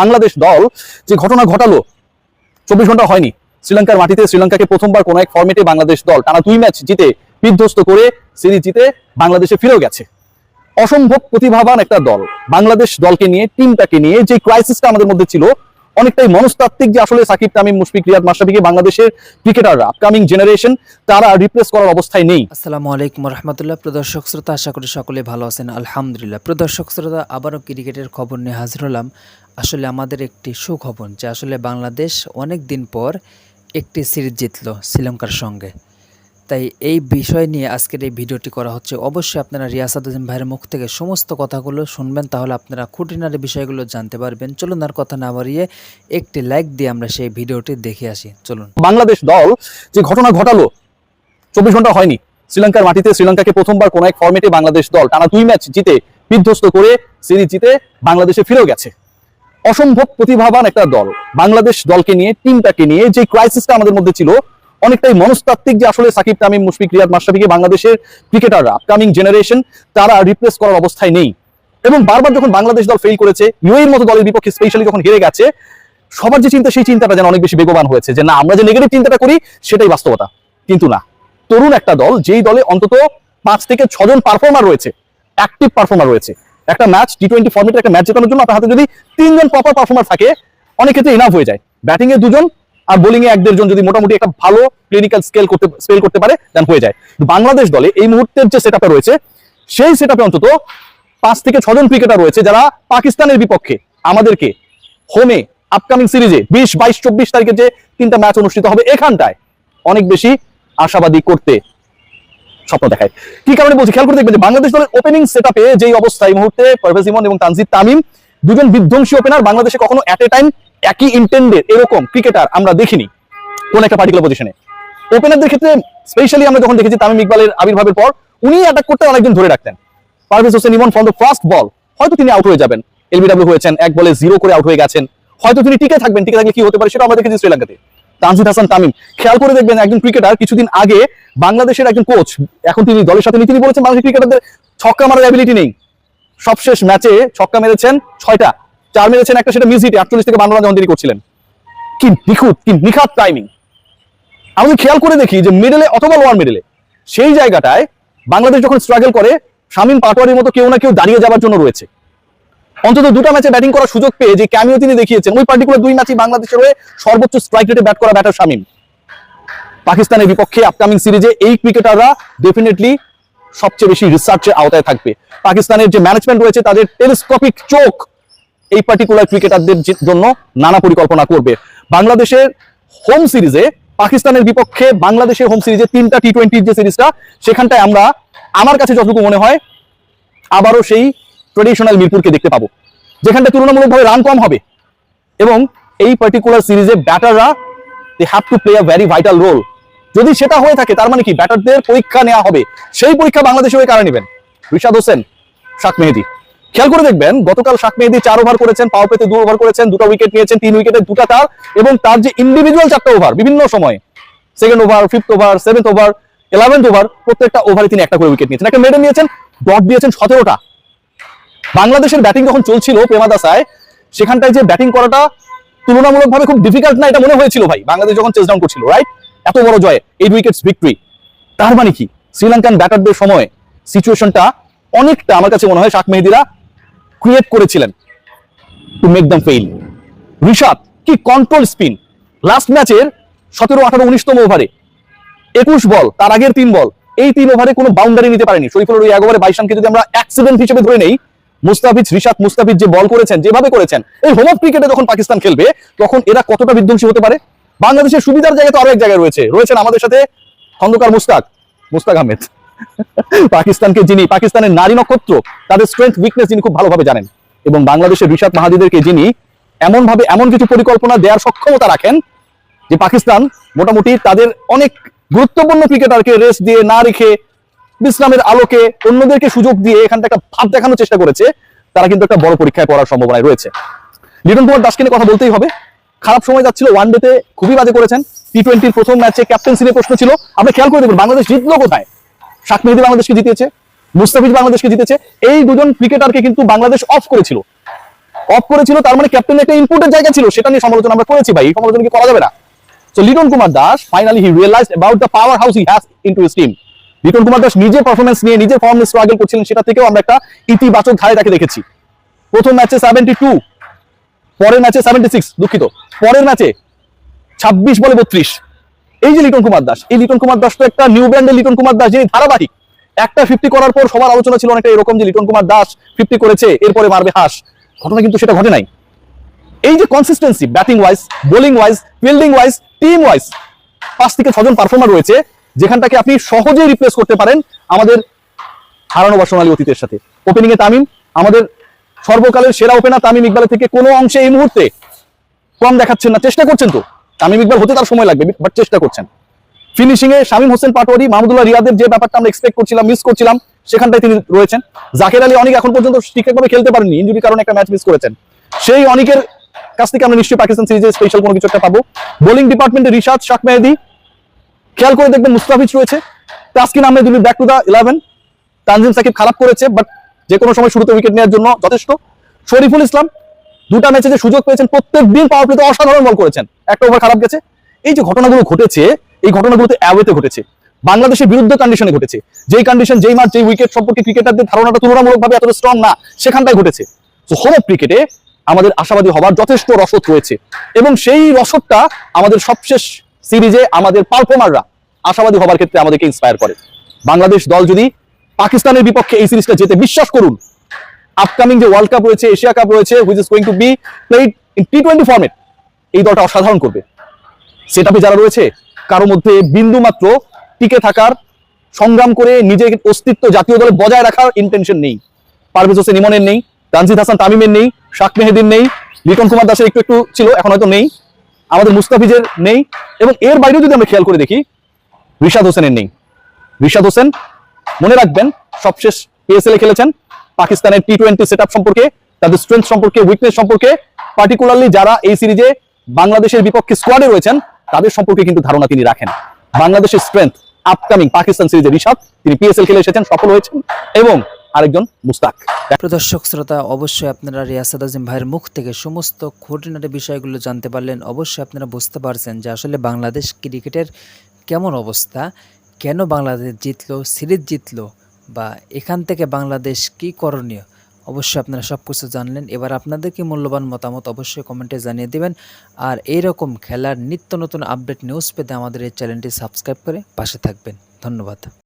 বাংলাদেশ দল যে ঘটনা ঘটালো, চব্বিশ ঘণ্টা হয়নি। শ্রীলঙ্কার মাটিতে শ্রীলঙ্কাকে প্রথমবার কোনো এক ফর্মেটে বাংলাদেশ দল টানা দুই ম্যাচ জিতে বিধ্বস্ত করে সিরিজ জিতে বাংলাদেশে ফিরেও গেছে। অসম্ভব প্রতিভাবান একটা দল। বাংলাদেশ দলকে নিয়ে টিমটাকে নিয়ে যে ক্রাইসিসটা আমাদের মধ্যে ছিল, অনেকটাই মনস্তাত্ত্বিক যে আসলে সাকিব, তামিম, মুশফিক, রিয়াদ মাশরাফিকে বাংলাদেশের ক্রিকেটাররা আপকামিং জেনারেশন তারা রিপ্লেস করার অবস্থায় নেই। আসসালামু আলাইকুম রহমতুল্লাহ। প্রদর্শক শ্রোতা, আশা করি সকলে ভালো আছেন। আলহামদুলিল্লাহ। প্রদর্শক শ্রোতা, আবারও ক্রিকেটের খবর নিয়ে হাজির হলাম। আসলে আমাদের একটি সুখবর যে আসলে বাংলাদেশ অনেক দিন পর একটি সিরিজ জিতলো শ্রীলঙ্কার সঙ্গে। তাই এই বিষয় নিয়ে আজকের এই ভিডিওটি করা হচ্ছে। অবশ্যই আপনারা রিয়াসাদ হোসেন ভাইয়ের মুখ থেকে সমস্ত কথাগুলো শুনবেন, তাহলে আপনারা খুঁটিনারি বিষয়গুলো জানতে পারবেন। চলুন আর কথা না বাড়িয়ে একটি লাইক দিয়ে আমরা সেই ভিডিওটি দেখে আসি। চলুন। বাংলাদেশ দল যে ঘটনা ঘটালো, চব্বিশ ঘণ্টা হয়নি। শ্রীলঙ্কার মাটিতে শ্রীলঙ্কাকে প্রথমবার কোনো এক ফর্মেটে বাংলাদেশ দল টানা দুই ম্যাচ জিতে বিধ্বস্ত করে সিরিজ জিতে বাংলাদেশে ফিরেও গেছে। অসম্ভব প্রতিভাবান একটা দল। বাংলাদেশ দলকে নিয়ে, টিমটাকে নিয়ে যে ক্রাইসিসটা আমাদের মধ্যে ছিল, অনেকটাই মনস্তাত্ত্বিক যে আসলে সাকিব তামিম, মুশফিক রিয়াদ মাশরাফিকে বাংলাদেশের ক্রিকেটাররা আপকামিং জেনারেশন তারা রিপ্লেস করার অবস্থায় নেই। এবং বারবার যখন বাংলাদেশ দল ফেল করেছে ইউএর মতো দলের বিপক্ষে স্পেশালি যখন হেরে গেছে, সবার যে চিন্তা, সেই চিন্তাটা যেন অনেক বেশি বেগবান হয়েছে যে না, আমরা যে নেগেটিভ চিন্তাটা করি, সেটাই বাস্তবতা। কিন্তু না। তরুণ একটা দল, যেই দলে অন্তত পাঁচ থেকে ছজন পারফর্মার রয়েছে অ্যাক্টিভ পারফর্মার রয়েছে একটা ম্যাচ টি টোয়েন্টি ফর্মেটের একটা ম্যাচ জেতানোর জন্য আপনার হাতে যদি তিনজন প্রপার পারফর্মার থাকে, অনেক ক্ষেত্রে ইনাফ হয়ে যায়। ব্যাটিং এ দুজন আর বোলিং এ এক দেড়জন যদি মোটামুটি একটা ভালো ক্লিনিক্যাল স্কেল করতে স্পেল করতে পারে দেন হয়ে যায়। বাংলাদেশ দলে এই মুহূর্তের যে সেট রয়েছে, সেই সেট অন্তত পাঁচ থেকে ছজন ক্রিকেটার রয়েছে যারা পাকিস্তানের বিপক্ষে আমাদেরকে হোমে আপকামিং সিরিজে বিশ, বাইশ, চব্বিশ তারিখে যে তিনটা ম্যাচ অনুষ্ঠিত হবে এখানটায় অনেক বেশি আশাবাদী করতে স্বপ্ন দেখায়। কি কারণে বলছি? খেয়াল করে দেখবেন যে বাংলাদেশ দলের ওপেনিং সেটআপে যেই অবস্থা, এই মুহূর্তে পারভেজ ইমন এবং তানজিদ তামিম, দুজন বিধ্বংসী ওপেনার বাংলাদেশে কখনো এট এ টাইম একই ইন্টেন্ডের এরকম ক্রিকেটার আমরা দেখিনি কোন একটা পার্টিকুলার পজিশনে ওপেনারদের ক্ষেত্রে স্পেশালি আমরা যখন দেখেছি তামিম ইকবালের আবির্ভাবের পর, উনি অ্যাটাক করতে অনেকজন ধরে রাখতেন। Parvez Hossain Emon from the first ball হয়তো তিনি আউট হয়ে যাবেন। এলবিডব্লিউ হয়েছেন, এক বলে জিরো করে আউট হয়ে গেছেন। হয়তো তিনি টিকে থাকবেন, টিকে থাকলে কি হতে পারে সেটা আমরা দেখেছি শ্রীলঙ্কাতে। তানজিদ হাসান তামিম। খেয়াল করে দেখবেন একজন ক্রিকেটার কিছুদিন আগে বাংলাদেশের একজন কোচ এখন তিনি দলের সাথে তিনি বলেছেন বাংলাদেশের ক্রিকেটারদের ছক্কা মারার অ্যাবিলিটি নেই। সবশেষ ম্যাচে ছক্কা মেরেছেন ছয়টা, চার মেরেছেন একটা, সেটা মিউজিটে আটচল্লিশ থেকে বাংলা যখন তিনি করছিলেন। কি নিখুঁত, কি নিখাত টাইমিং আমি খেয়াল করে দেখি যে মিডলে অথবা লোয়ার মিডলে সেই জায়গাটায় বাংলাদেশ যখন স্ট্রাগল করে, শামীম পাটোয়ারির মতো কেউ না কেউ দাঁড়িয়ে যাওয়ার জন্য রয়েছে। অন্তত দুটো ম্যাচে ব্যাটিং করার সুযোগ পেয়ে যে ক্যামিও তিনি দেখিয়েছেন, ওই পার্টিকুলার দুই ম্যাচই বাংলাদেশের হয়ে সর্বোচ্চ স্ট্রাইক রেটে ব্যাট করা ব্যাটার শামিম। পাকিস্তানের বিপক্ষে আপকামিং সিরিজে এই ক্রিকেটাররা ডেফিনেটলি সবচেয়ে বেশি রিসার্চের আওতায় থাকবে। পাকিস্তানের যে ম্যানেজমেন্ট রয়েছে, তাদের টেলিস্কোপিক চোখ এই পার্টিকুলার ক্রিকেটারদের জন্য নানা পরিকল্পনা করবে। বাংলাদেশের হোম সিরিজে পাকিস্তানের বিপক্ষে বাংলাদেশের হোম সিরিজে তিনটা টি টোয়েন্টির যে সিরিজটা সেখানটায় আমরা, আমার কাছে যতটুকু মনে হয়, আবারও সেই ট্রেডিশনাল মিরপুরকে দেখতে পাবো। যেখানটা তুলনামূলকভাবে রান কম হবে। এবং এই পার্টিকুলার সিরিজে ব্যাটাররা they have to play a very vital role যদি সেটা হয়ে থাকে, তার মানে কি? ব্যাটারদের পরীক্ষা নেওয়া হবে। সেই পরীক্ষা বাংলাদেশে হয়ে কারা নেবেন? রিশাদ হোসেন, শাক মেহেদি। খেয়াল করে দেখবেন, গতকাল শাক মেহেদি চার ওভার করেছেন, পাওয়ার পেতে দু ওভার করেছেন, দুটো উইকেট নিয়েছেন, তিন উইকেটে দুটা তার, এবং তার যে ইন্ডিভিজুয়াল চারটা ওভার বিভিন্ন সময়ে second over fifth over seventh over eleventh over প্রত্যেকটা ওভারে তিনি একটা করে উইকেট নিয়েছেন। একটা মেডেল নিয়েছেন ডট দিয়েছেন সতেরোটা। বাংলাদেশের ব্যাটিং যখন চলছিল প্রেমাদাসায়, সেখানটায় যে ব্যাটিং করাটা তুলনামূলকভাবে খুব ডিফিকাল্ট না, এটা মনে হয়েছিল ভাই। বাংলাদেশ যখন চেস ডাউন করছিল রাইট এত বড় জয় এইট উইকেটস ভিক্টরি তার মানে কি? শ্রীলঙ্কান ব্যাটারদের সময় সিচুয়েশনটা অনেকটা আমার কাছে মনে হয় শাক মেহেদিরা ক্রিয়েট করেছিলেন to make them fail Rishad কি কন্ট্রোল স্পিন লাস্ট ম্যাচের সতেরো, আঠারো, উনিশতম ওভারে একুশ বল, তার আগের তিন বল। এই তিন ওভারে কোনো বাউন্ডারি নিতে পারেনি। শরীফুলের ওই এক ওভারে বাইশ রানকে যদি আমরা অ্যাক্সিডেন্ট হিসেবে ধরে নেই মুস্তাফিজ, রিশাদ মুস্তাফিজ যে বল করেছেন, যেভাবে করেছেন, এই হোম অফ ক্রিকেটে যখন পাকিস্তান খেলবে, তখন এরা কতটা বিধ্বংসী হতে পারে? বাংলাদেশের সুবিধার জায়গায় তো আরও এক জায়গায় রয়েছে। রয়েছেন আমাদের সাথে খন্দকার মুস্তাক মুস্তাক আহমেদ। পাকিস্তানকে যিনি, পাকিস্তানের নারী নক্ষত্র, তাদের স্ট্রেংথ উইকনেস যিনি খুব ভালোভাবে জানেন। এবং বাংলাদেশের রিশাদ মাহাদিদেরকে যিনি এমন ভাবে এমন কিছু পরিকল্পনা দেওয়ার সক্ষমতা রাখেন যে পাকিস্তান মোটামুটি তাদের অনেক গুরুত্বপূর্ণ ক্রিকেটারকে রেস্ট দিয়ে না রেখে বিশ্রামের আলোকে অন্যদেরকে সুযোগ দিয়ে এখানটা একটা ভাব দেখানোর চেষ্টা করেছে, তারা কিন্তু একটা বড় পরীক্ষায় পড়ার সম্ভাবনায় রয়েছে। লিটন কুমার দাসকে নিয়ে কথা বলতেই হবে। খারাপ সময় যাচ্ছিল ওয়ান ডেতে খুবই বাজে করেছেন। টি টোয়েন্টির প্রথম ম্যাচে ক্যাপ্টেন্সি প্রশ্ন ছিল। আপনি খেয়াল করে দেখবেন বাংলাদেশ জিতলো কোথায়? শাক মেহেদি বাংলাদেশকে জিতিয়েছে, মুস্তাফিজ বাংলাদেশকে জিতেছে। এই দুজন ক্রিকেটারকে কিন্তু বাংলাদেশ অফ করেছিল। অফ করেছিল, তার মানে ক্যাপ্টেন একটা ইনপুটের জায়গা ছিল, সেটা নিয়ে সমালোচনা আমরা করেছি ভাই, এই সমালোচনা কি করা যাবে না? So Liton Kumar Das finally he realise about the power house he has into his team Liton Kumar Das নিজে পারফরমেন্স নিয়ে, নিজে ফর্ম স্ট্রাগল করছিলেন, সেটা থেকেও আমরা একটা ইতিবাচক ধারে তাকে দেখেছি। প্রথম ম্যাচে সেভেন্টি টু পরের ম্যাচে সেভেন্টি সিক্স দুঃখিত। পরের ম্যাচে ছাব্বিশ বলে বত্রিশ। এই যে লিটন কুমার দাস, এই লিটন কুমার দাস তো একটা নিউ ব্র্যান্ডের লিটন কুমার দাস, যিনি ধারাবাহিক। একটা ফিফটি করার পর সবার আলোচনা ছিল অনেকটা এরকম যে লিটন কুমার দাস ফিফটি করেছে, এরপরে মারবে হাস। ঘটনা কিন্তু সেটা ঘটে নাই। এই যে consistency batting wise bowling wise fielding wise team wise পাঁচ থেকে ছজন পারফর্মার রয়েছে যেখানটাকে আপনি সহজেই রিপ্লেস করতে পারেন আমাদের হারানো বা সোনালী অতীতের সাথে। ওপেনিং এ তামিম, আমাদের সর্বকালের সেরা ওপেনার তামিম ইকবালের থেকে কোনো অংশে এই মুহূর্তে কম দেখাচ্ছেন না। চেষ্টা করছেন তো। তামিম ইকবাল হতে তার সময় লাগবে বাট চেষ্টা করছেন। ফিনিশিং এ শামীম হোসেন পাটোয়ারি, মাহমুদুল্লাহ রিয়াদের যে ব্যাপারটা আমরা এক্সপেক্ট করছিলাম মিস করছিলাম, সেখানটায় তিনি রয়েছেন। জাকের আলী অনেক এখন পর্যন্ত ঠিকঠাকভাবে খেলতে পারেননি ইঞ্জুরির কারণে একটা ম্যাচ মিস করেছেন। সেই অনেকের কাছ থেকে আমরা নিশ্চয়ই পাকিস্তান সিরিজে স্পেশাল কোনো কিছু একটা পাবো। বোলিং ডিপার্টমেন্টে রিশাদ, শাক মেহেদি খেয়াল করে দেখবেন মুস্তাফিজ রয়েছে। Taskin Ahmed will back to the eleven Tanzim Sakib খারাপ করেছে বাট যে কোনো সময় শুরুতে উইকেট নেওয়ার জন্য যথেষ্ট। শরীফুল ইসলাম দুটা ম্যাচে যে সুযোগ পেয়েছেন, প্রত্যেক দিন পাওয়ার প্লেতে অসাধারণ বল করেছেন। একটা ওভার খারাপ গেছে। এই যে ঘটনাগুলো ঘটেছে, এই ঘটনাগুলোতে অ্যাওয়েতে ঘটেছে। বাংলাদেশের বিরুদ্ধে কন্ডিশনে ঘটেছে। যেই কন্ডিশন যেই মাঠ যেই উইকেট সম্পর্কে ক্রিকেটারদের ধারণাটা তুলনামূলকভাবে এতটা স্ট্রং না, সেখানটায় ঘটেছে। তো হোম ক্রিকেটে আমাদের আশাবাদী হবার যথেষ্ট রসদ রয়েছে। এবং সেই রসদটা আমাদের সবশেষ সিরিজে আমাদের পারফর্মাররা আশাবাদী হবার ক্ষেত্রে আমাদেরকে ইন্সপায়ার করে। বাংলাদেশ দল যদি পাকিস্তানের বিপক্ষে এই সিরিজটা যেতে বিশ্বাস করুন আপকামিং যে ওয়ার্ল্ড কাপ রয়েছে এশিয়া কাপ রয়েছে which is going to be played in T twenty format এই দলটা অসাধারণ করবে। সেটাপে যারা রয়েছে, কারও মধ্যে বিন্দু মাত্র টিকে থাকার, সংগ্রাম করে নিজের অস্তিত্ব জাতীয় দলে বজায় রাখার ইন্টেনশন নেই। পারভেজ হোসেন ইমনের নেই, তানজিদ হাসান তামিমের নেই, শাক মেহেদিন নেই, লিটন কুমার দাসের একটু একটু ছিল, এখন হয়তো নেই, আমাদের মুস্তাফিজের নেই, এবং এর বাইরেও যদি আমরা খেয়াল করে দেখি রিশাদ হোসেনের নেই। রিশাদ হোসেন, মনে রাখবেন, সবশেষ পিএসএল এ খেলেছেন। পাকিস্তানের টি টোয়েন্টি সেট সম্পর্কে, তাদের স্ট্রেংথ সম্পর্কে উইকনেস সম্পর্কে পার্টিকুলারলি যারা এই সিরিজে বাংলাদেশের বিপক্ষে স্কোয়াডে রয়েছেন, তাদের সম্পর্কে কিন্তু ধারণা তিনি রাখেন। বাংলাদেশের স্ট্রেংথ আপকামিং পাকিস্তান সিরিজে রিশাদ, তিনি পিএসএল খেলে এসেছেন, সফল হয়েছেন, এবং আরেকজন মুস্তাক। প্রদর্শক শ্রোতা, অবশ্যই আপনারা রিয়াসাদ আজিম ভাইয়ের মুখ থেকে সমস্ত খুঁটিনাটি বিষয়গুলো জানতে পারলেন। অবশ্যই আপনারা বুঝতে পারছেন যে আসলে বাংলাদেশ ক্রিকেটের কেমন অবস্থা? কেন বাংলাদেশ জিতলো? সিরিজ জিতলো? বা এখান থেকে বাংলাদেশ কি করণীয়? অবশ্যই আপনারা সব কিছু জানলেন। এবার আপনাদের কি মূল্যবান মতামত অবশ্যই কমেন্টে জানিয়ে দেবেন। আর এইরকম খেলার নিত্য নতুন আপডেট, নিউজ পেতে আমাদের এই চ্যানেলটি সাবস্ক্রাইব করে পাশে থাকবেন। ধন্যবাদ।